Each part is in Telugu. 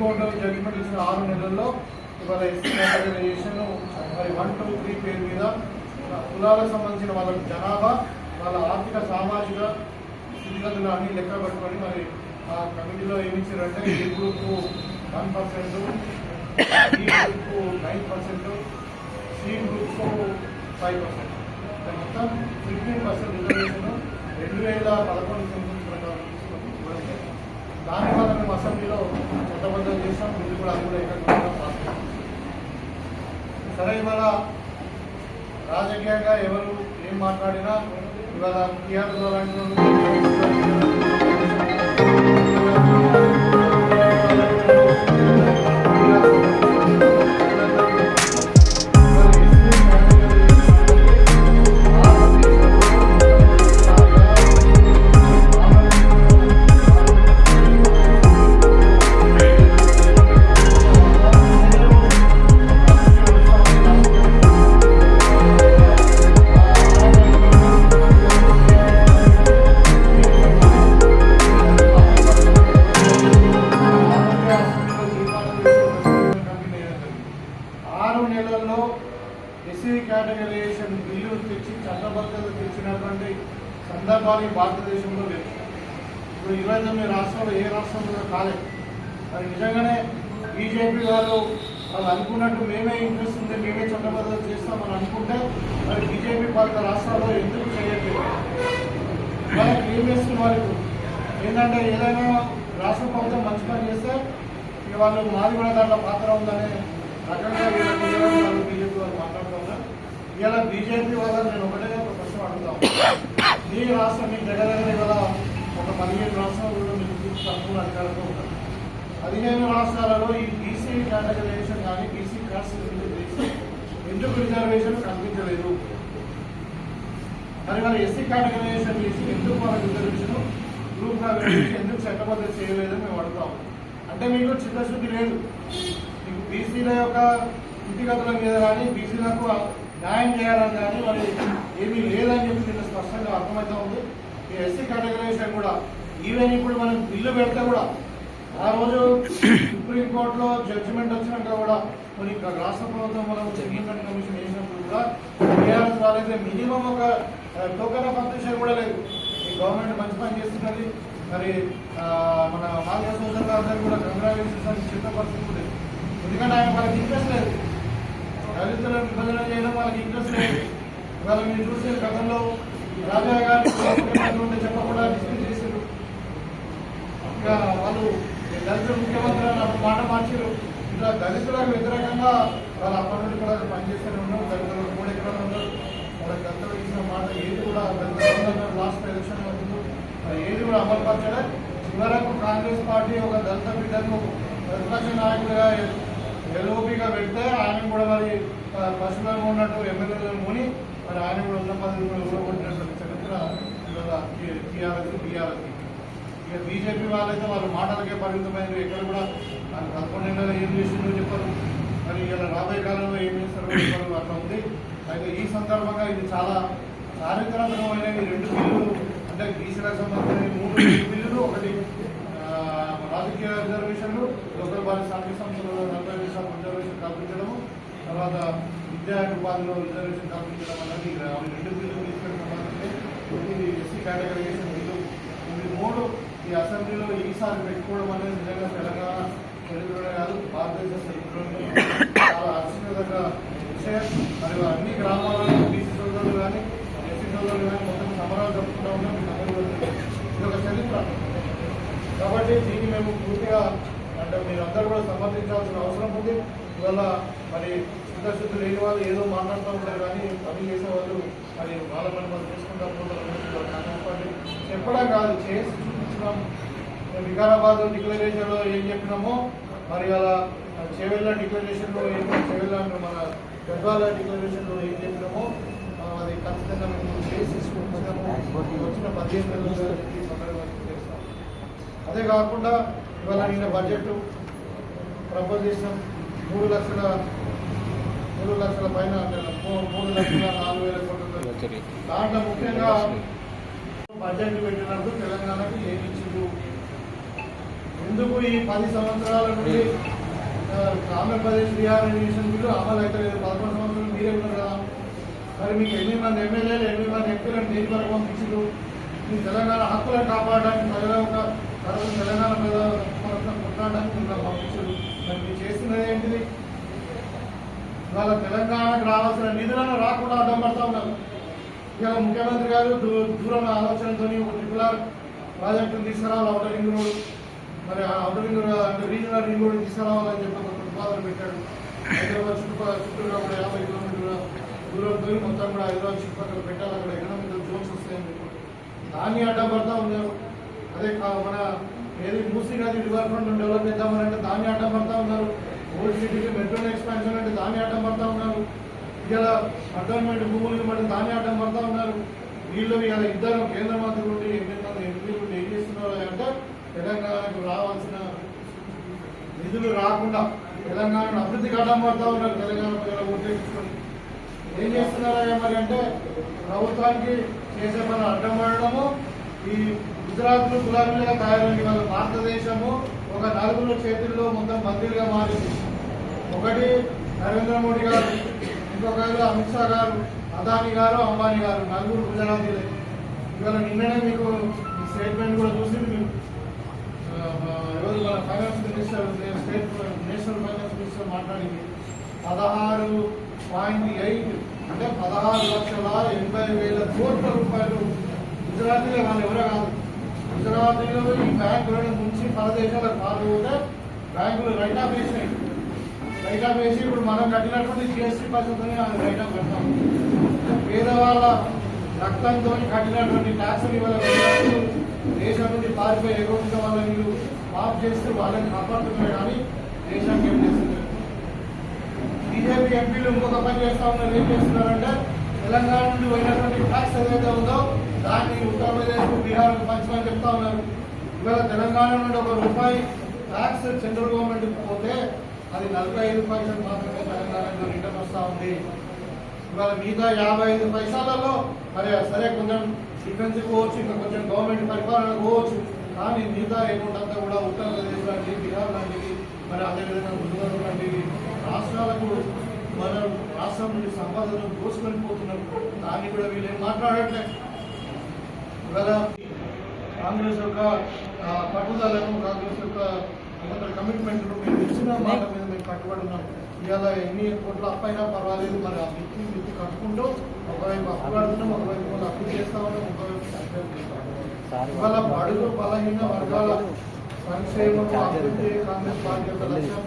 కోర్టు జడ్జిమెంట్ ఇచ్చిన ఆరు నెలల్లో ఇవాళ ఎస్సీ కేటగరైజేషన్ మరి వన్ టూ త్రీ పేరు మీద కులాలకు సంబంధించిన వాళ్ళ జనాభా వాళ్ళ ఆర్థిక సామాజిక స్థితిగతులు అన్ని లెక్క పెట్టుకొని మరి ఆ కమిటీలో ఏమిచ్చారంటే ఈ గ్రూప్ వన్ పర్సెంట్ ఈ group nine percent C group five percent మొత్తం ఫిఫ్టీన్ పర్సెంట్ రిజర్వేషన్ రెండు వేల పదకొండు సంవత్సరం దానివల్ల అసెంబ్లీలో చట్టబద్ధం చేసాం ఇది కూడా అది పాస్ సరే ఇవాళ రాజకీయంగా ఎవరు ఏం మాట్లాడినా ఇవాళ టీఆర్ఎస్ లాంటి సందర్భాలు భారతదేశంలో లేదు. ఇప్పుడు ఇరవై తొమ్మిది రాష్ట్రాలు ఏ రాష్ట్రంలో కాలేదు మరి నిజంగానే బీజేపీ వాళ్ళు వాళ్ళు అనుకున్నట్టు మేమే ఇంట్రెస్ట్ ఉంది మేమే చట్టబద్ధత చేస్తామని అనుకుంటే మరి బీజేపీ పాలిత రాష్ట్రాల్లో ఎందుకు చేయట్లేదు? వాళ్ళకి ఏం చేస్తున్న వాళ్ళు? ఏంటంటే ఏదైనా రాష్ట్ర ప్రభుత్వం మంచి పని చేస్తే ఇక వాళ్ళు మాది కూడా దాంట్లో పాత్ర ఉందనే రకంగా వాళ్ళు బీజేపీ వాళ్ళు మాట్లాడుతున్నారు. ఇలా బీజేపీ వాళ్ళని నేను ఒకటే ఒక ప్రశ్న అడుగుతాను మీ రాష్ట్రం మీకు దగ్గర ఇవాళ ఒక పదిహేను రాష్ట్రాలు మీకు తక్కువ అధికారంలో ఉంటారు పదిహేను రాష్ట్రాలలో ఈ బీసీ కేటగరైజేషన్ కానీ బీసీ కాస్ట్ ఎందుకు రిజర్వేషన్ కల్పించలేదు? మరి వాళ్ళ ఎస్సీ కేటగరైజేషన్ చేసి ఎందుకు వాళ్ళ రిజర్వేషన్ గ్రూప్ ఎందుకు చట్టబద్ధ చేయలేదని మేము అడుగుతాం. అంటే మీకు చిత్తశుద్ధి లేదు. మీకు బీసీల యొక్క స్థితిగతుల మీద కానీ బీసీలకు న్యాయం చేయాలని కానీ మరి ఏమీ లేదని చెప్పి నిన్న స్పష్టంగా అర్థమవుతా ఉంది. ఈ ఎస్సీ కేటగరైజేషన్ కూడా ఈవెన్ ఇప్పుడు మనం బిల్లు పెడితే కూడా ఆ రోజు సుప్రీంకోర్టులో జడ్జిమెంట్ వచ్చినాక కూడా మరి రాష్ట్ర ప్రభుత్వం మనం ఇంప్లిమెంట్ కమిషన్ వేసినప్పుడు కూడా టీఆర్ఎస్ వాళ్ళైతే మినిమం ఒక టోకెన్ ఆఫ్ అప్రిషియేషన్ కూడా లేదు. ఈ గవర్నమెంట్ మంచి పని చేస్తున్నది. మరి మన మాల్య సోదరులు అందరూ కూడా కంగ్రాచులేషన్స్ చిత్తపరుస్తుంది ఎందుకంటే ఆయన వాళ్ళకి ఇంట్రెస్ట్ లేదు. దళితులను విభజన చేయడం వాళ్ళకి ఇంట్రెస్ట్ లేదు. ఇవాళ మీరు చూసిన గతంలో రాజా గారు ఉంటే చెప్పకుండా డిస్మిస్ చేశారు. ఇంకా వాళ్ళు దళితులు ముఖ్యమంత్రి అని అప్పుడు మాట మార్చారు. ఇట్లా దళితులకు వ్యతిరేకంగా వాళ్ళు అప్పటి నుండి కూడా పనిచేస్తూనే ఉన్నారు. దళితులకు మూడు ఎకరాలు ఉన్నారు. వాళ్ళకి దళితులు ఇచ్చిన మాట ఏది కూడా లాస్ట్ ఎలక్షన్ అవుతుందో ఏది కూడా అమలు పరచలే. చివరకు కాంగ్రెస్ పార్టీ ఒక దళిత బిడ్డను ప్రతిపక్ష నాయకుడిగా ఎల్ఓపిగా పెడితే ఆయన కూడా మరి పర్సనల్గా ఉన్నట్టు ఎమ్మెల్యేలను ముని మరి ఆయన కూడా ఉన్న పదవి కూడా ఊరగొట్టినటువంటి చరిత్ర టీఆర్ఎస్ బీఆర్ఎస్ ఇక బీజేపీ వాళ్ళైతే వాళ్ళ మాటలకే పరిమితమైన ఎక్కడ కూడా వాళ్ళు పదకొండు ఏం చేసిందో చెప్పారు. మరి ఇలా రాబోయే కాలంలో ఏం చేస్తారో చెప్పారు. అట్లా ఉంది. అయితే ఈ సందర్భంగా ఇది చాలా చారిత్రాత్మకమైన ఈ రెండు బిల్లులు అంటే బీసీలకు సంబంధించిన మూడు బిల్లులు ఒకటి రాజకీయ రిజర్వేషన్లు లోకల్ బాడీ స్థానిక సంస్థలలో నలభై శాతం రిజర్వేషన్ కల్పించడము తర్వాత విద్యా ఉపాధిలో రిజర్వేషన్ కల్పించడం అన్నది రెండు బిల్లు తీసుకెళ్ళి సంబంధించి ఇది ఎస్సీ కేటగరైజేషన్ బిల్లు ఇది మూడు ఈ అసెంబ్లీలో ఈసారి పెట్టుకోవడం అనేది నిజంగా తెలంగాణ తెలుగులోనే కాదు భారతదేశ చరిత్రలో చాలా హర్షించదగ్గ విషయం మరియు అన్ని గ్రామాలలో బీసీ సోదరులు కానీ ఎస్సీ సోదరులు కానీ మొత్తం సమరాలు జరుపుకుంటా ఉన్నాం. ఇది ఒక చరిత్ర. కాబట్టి దీన్ని మేము పూర్తిగా అంటే మీరందరూ కూడా సమర్థించాల్సిన అవసరం ఉంది. ఇవాళ మరి చిత్తశుద్ధి లేని వాళ్ళు ఏదో మాట్లాడుతూ ఉంటారు కానీ పని చేసే వాళ్ళు మరి వాళ్ళ పని మనం చేసుకుంటా పోతారు చెప్పడం కాదు చేసి చూపించడం. వికారాబాద్ డిక్లరేషన్లో ఏం చెప్పినామో మరి అలా చెవెళ్ళ డిక్లరేషన్లో ఏం చెవెళ్ళ మన గద్వాల డిక్లరేషన్లో ఏం చెప్పినామో అది ఖచ్చితంగా మేము చేసి వచ్చిన పదిహేను నెలలుగా సందర్భంగా చేస్తాం. అదే కాకుండా ఇవాళ నిన్న బడ్జెట్ ప్రపోజ్ చేసాం మూడు లక్షల మూడు లక్షల పైన మూడు లక్షల నాలుగు వేల కోట్ల దాంట్లో ముఖ్యంగా బడ్జెట్ పెట్టినప్పుడు తెలంగాణకి ఏమి ఇచ్చిండు ఎందుకు ఈ పది సంవత్సరాల నుండి ఆంధ్రప్రదేశ్ రిహాబిలిటేషన్ బిల్లు అమలు అయితే లేదు పదకొండు సంవత్సరాలు మీరే ఉన్నారు కదా. మరి మీకు ఎనిమిది మంది ఎమ్మెల్యేలు ఎనిమిది మంది ఎంపీలను దేని వరకు పంపించారు మీ తెలంగాణ హక్కులను కాపాడడానికి ప్రజల యొక్క తెలంగాణ ప్రజల కొట్లాడడానికి మిమ్మల్ని పంపించారు. మరి చేస్తున్నది ఏంటిది? ఇవాళ తెలంగాణకు రావాల్సిన నిధులను రాకుండా అడ్డం పడతా ఉన్నారు. ఇవాళ ముఖ్యమంత్రి గారు దూరం ఆలోచనతో ఒక ట్రిపుల్ ఆర్ ప్రాజెక్టును తీసుకురావాలి అవుటర్ రింగ్ రోడ్. మరి ఆ అవుటర్ రింగ్ అంటే రీజనల్ రింగ్ రోడ్ తీసుకురావాలని చెప్పి ఒక ప్రతిపాదన పెట్టాడు హైదరాబాద్ చుట్టుపక్కల చుట్టూ కూడా యాభై కిలోమీటర్ల దూరంతో మొత్తం కూడా హైదరాబాద్ చుట్టుపక్కల పెట్టాలి. అక్కడ ఎకనామికల్ జోన్స్ వస్తాయని చెప్పి దాన్ని అడ్డం పడతా ఉన్నారు. అదే మన ఏది మూసీ నది రివర్ ఫ్రంట్ డెవలప్ చేద్దామని అంటే దాన్ని ఆటం పడతా ఉన్నారు. ఓల్డ్ సిటీకి మెట్రో ఎక్స్పాన్షన్ అంటే దాన్ని ఆటం పడతా ఉన్నారు. ఇలా అడ్వర్మెంట్ భూములు మరి దాన్ని అడ్డం పడతా ఉన్నారు. వీళ్ళు ఇలా ఇద్దరు కేంద్ర మంత్రులు ఉండి ఎనిమిది ఎంపీలు ఉండి ఏం చేస్తున్నారు అంటే తెలంగాణకు రావాల్సిన నిధులు రాకుండా తెలంగాణను అభివృద్ధికి అడ్డం పడతా ఉన్నారు తెలంగాణ ప్రజలు ఉద్దేశించుకొని. ఏం చేస్తున్నారా మరి అంటే ప్రభుత్వానికి చేసే పనులు అడ్డం పడడము ఈ గుజరాత్లో గులాబీలుగా తయారైంది వాళ్ళ భారతదేశము ఒక నలుగురు చేతుల్లో మొత్తం బందీలుగా మారింది. ఒకటి నరేంద్ర మోడీ గారు ఇంకొకరు అమిత్ షా గారు అదాని గారు అంబానీ గారు నలుగురు గుజరాతీలే. ఇవాళ నిన్ననే మీకు స్టేట్మెంట్ కూడా చూసింది మేము ఈరోజు మన finance minister state national finance minister మాట్లాడింది. పదహారు పాయింట్ ఎయిట్ అంటే పదహారు లక్షల ఎనభై వేల కోట్ల రూపాయలు గుజరాతీలో వాళ్ళు ఎవరో కాదు. గుజరాతీలో ఈ బ్యాంకులను ముంచి పరదేశాలకు పాల్గొతే బ్యాంకులు రైట్ ఆఫ్ వేసినాయి రైట్ ఆఫ్ వేసి ఇప్పుడు మనం కట్టినటువంటి జిఎస్టీ పద్ధతిని వాళ్ళు రైట్ ఆఫ్ కడతాం పేదవాళ్ళ రక్తంతో కట్టినటువంటి ట్యాక్స్ ఇవాళ దేశం నుండి పారిపోయి ఎగొట్టిన వాళ్ళని వీళ్ళు మాఫ్ చేస్తూ వాళ్ళని కాపాడుతున్నారు కానీ దేశానికి ఏం చేస్తున్నారు? బీజేపీ ఎంపీలు ఇంకొక పని చేస్తా ఉన్నారు ఏం చేస్తున్నారంటే తెలంగాణ నుండి పోయినటువంటి ట్యాక్స్ ఏదైతే ఉందో దాన్ని ఉత్తరప్రదేశ్ బీహార్ పంచమని చెప్తా ఉన్నారు. ఇవాళ తెలంగాణ నుండి ఒక రూపాయి ట్యాక్స్ సెంట్రల్ గవర్నమెంట్ పోతే అది నలభై ఐదు పైసలు మాత్రమే తెలంగాణలో రిటర్న్ వస్తూ ఉంది. ఇవాళ మిగతా యాభై ఐదు పైసలలో మరి సరే కొంచెం డిఫెన్స్ పోవచ్చు ఇంకా కొంచెం గవర్నమెంట్ పరిపాలన పోవచ్చు కానీ మిగతా అమౌంట్ అంతా కూడా ఉత్తరప్రదేశ్ లాంటివి బీహార్ లాంటివి మరి అదేవిధంగా గుజరాత్ లాంటివి రాష్ట్రాలకు మనం రాష్ట్రం నుండి సంపాదనలు దోసుకొని పోతున్నారు దాన్ని కూడా వీళ్ళు మాట్లాడట్లేదు ఇవాళ కాంగ్రెస్ యొక్క పట్టుదలను కాంగ్రెస్ యొక్క ఏమంటారు కమిట్మెంట్ మేము ఇచ్చిన మాట మీద మేము కట్టుబడి ఉన్నాం ఇవాళ ఎన్ని కోట్ల అప్పైనా పర్వాలేదు. మరి ఆ మిత్తి మిత్తి కట్టుకుంటూ ఒకవైపు అప్పు కడుతున్నాం ఒకవైపు మళ్ళీ అప్పు చేస్తా ఉన్నాం ఒకవైపు సంక్షేమం ఇవాళ బడుగు బలహీన వర్గాల సంక్షేమం అభివృద్ధి కాంగ్రెస్ పార్టీ యొక్క లక్ష్యం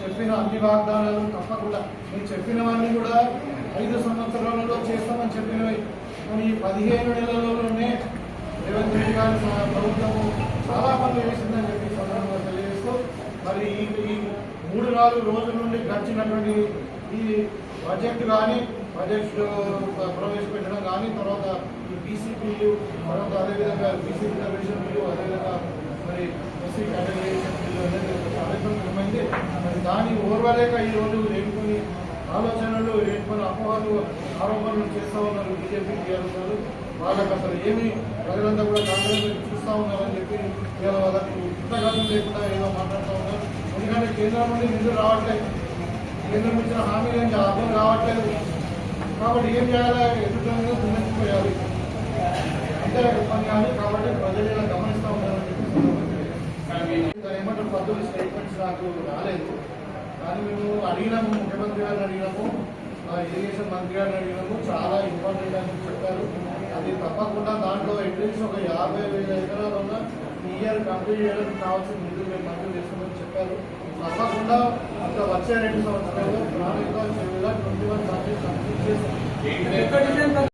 చెప్పిన అన్ని వాగ్దానాలు తప్పకుండా. మీరు చెప్పినవన్నీ కూడా ఐదు సంవత్సరాలలో చేస్తామని చెప్పినవి. మరి ఈ పదిహేను నెలలలోనే రేవంత్ రెడ్డి గారి ప్రభుత్వము చాలా పనులు వేసిందని చెప్పి సందర్భంగా తెలియజేస్తూ మరి ఈ ఈ మూడు నాలుగు రోజుల నుండి గడిచినటువంటి ఈ బడ్జెట్ కానీ బడ్జెట్ ప్రవేశపెట్టడం కానీ తర్వాత ఈ బీసీ బిల్లు తర్వాత అదేవిధంగా బీసీ రిజర్వేషన్ బిల్లు అదేవిధంగా మరి ఎస్సీ కేటగిరీషన్ బిల్లు అనేది ఒక కార్యక్రమమైంది మరి దాన్ని ఓర్వలేక ఈ రోజు లేనిపోయి ఆలోచనలు లేనుకొని అపవాదు ఆరోపణలు చేస్తూ ఉన్నారు బీజేపీ టీఆర్ఎస్ వాళ్ళకి అసలు ఏమి ప్రజలంతా కూడా కాంగ్రెస్ చూస్తా చూస్తూ ఉన్నారని చెప్పి ఇవాళ వాళ్ళకి పుస్తకాలు లేకుండా ఏదో మాట్లాడుతూ ఉన్నారు. ఎందుకంటే కేంద్రం నుండి నిధులు రావట్లేదు. కేంద్రం ఇచ్చిన హామీలు ఏం అర్థం రావట్లేదు. కాబట్టి ఏం చేయాలి? ఎదుటి దున్నిపోయాలి అంటే ఉపన్యాలు కాబట్టి ప్రజలు ఇలా గమనిస్తూ ఉన్నారని చెప్పి ఏమంటారు? పద్ధతులు స్టేట్మెంట్స్ నాకు రాలేదు. కానీ మేము అడిగినాము ముఖ్యమంత్రి గారిని అడిగినాము ఆ ఇరిగేషన్ మంత్రి గారిని అడిగినాము చాలా ఇంపార్టెంట్ అని చెప్పారు. అది తప్పకుండా దాంట్లో అట్లీస్ట్ ఒక యాభై వేల ఎకరాలు ఉన్న ఇయర్ కంప్లీట్ చేయడానికి కావాల్సిన నిధులు మేము మంజూరు చేస్తామని చెప్పారు. తప్పకుండా ఇంకా వచ్చే రెండు సంవత్సరాలు ప్రణాళిక ట్వంటీ వన్ కంప్లీట్ చేస్తాం?